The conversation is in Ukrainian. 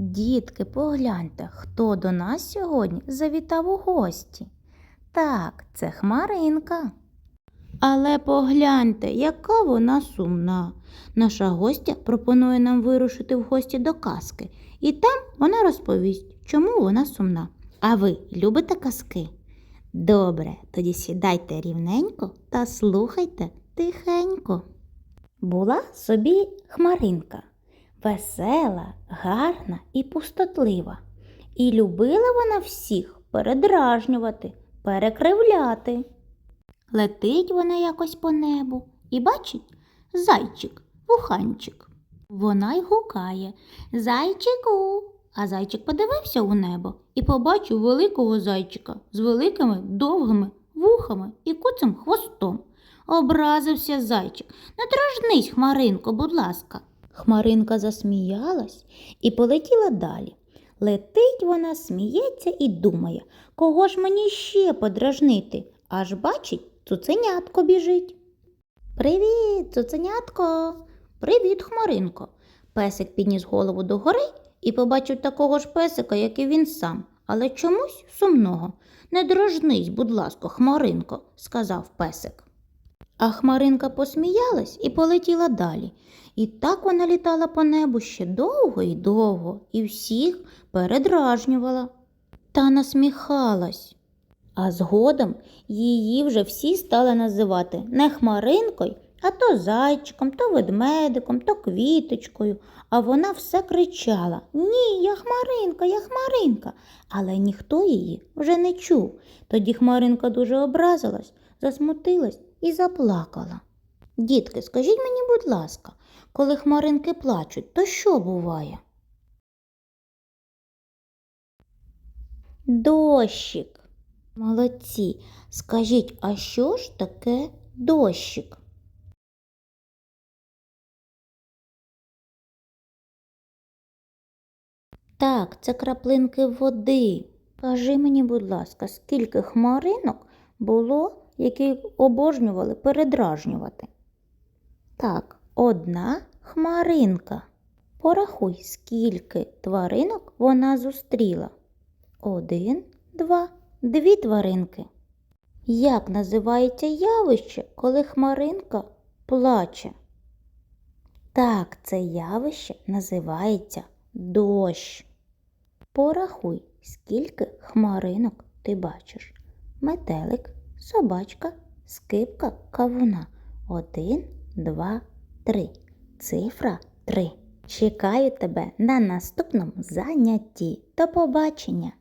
Дітки, погляньте, хто до нас сьогодні завітав у гості. Так, це Хмаринка. Але погляньте, яка вона сумна. Наша гостя пропонує нам вирушити в гості до казки, і там вона розповість, чому вона сумна. А ви любите казки? Добре, тоді сідайте рівненько та слухайте тихенько. Була собі хмаринка, весела, гарна і пустотлива. І любила вона всіх передражнювати, перекривляти. Летить вона якось по небу і бачить зайчик, вуханчик. Вона й гукає Зайчику. А зайчик подивився у небо і побачив великого зайчика з великими довгими вухами і куцим хвостом. Образився зайчик. Не дражнись, Хмаринко, будь ласка. Хмаринка засміялась і полетіла далі. Летить вона, сміється і думає, кого ж мені ще подражнити, аж бачить, цуценятко біжить. Привіт, цуценятко. Привіт, Хмаринко. Песик підніс голову догори і побачив такого ж песика, як і він сам, але чомусь сумного. Не дрожнись, будь ласка, Хмаринко, сказав песик. А Хмаринка посміялась і полетіла далі. І так вона літала по небу ще довго і довго, і всіх передражнювала та насміхалась. А згодом її вже всі стали називати не хмаринкою, а то зайчиком, то ведмедиком, то квіточкою. А вона все кричала Ні, я хмаринка, я хмаринка. Але ніхто її вже не чув. Тоді хмаринка дуже образилась, засмутилась і заплакала. Дітки, скажіть мені, будь ласка, коли хмаринки плачуть, то що буває? Дощик. Молодці. Скажіть, а що ж таке дощик? Так, це краплинки води. Скажи мені, будь ласка, скільки хмаринок було, які обожнювали передражнювати? Так, одна хмаринка. Порахуй, скільки тваринок вона зустріла. Один, два, дві тваринки. Як називається явище, коли хмаринка плаче? Так, це явище називається дощ. Порахуй, скільки хмаринок ти бачиш. Метелик, собачка, скипка, кавуна. Один, два, три. Цифра три. Чекаю тебе на наступному занятті. До побачення!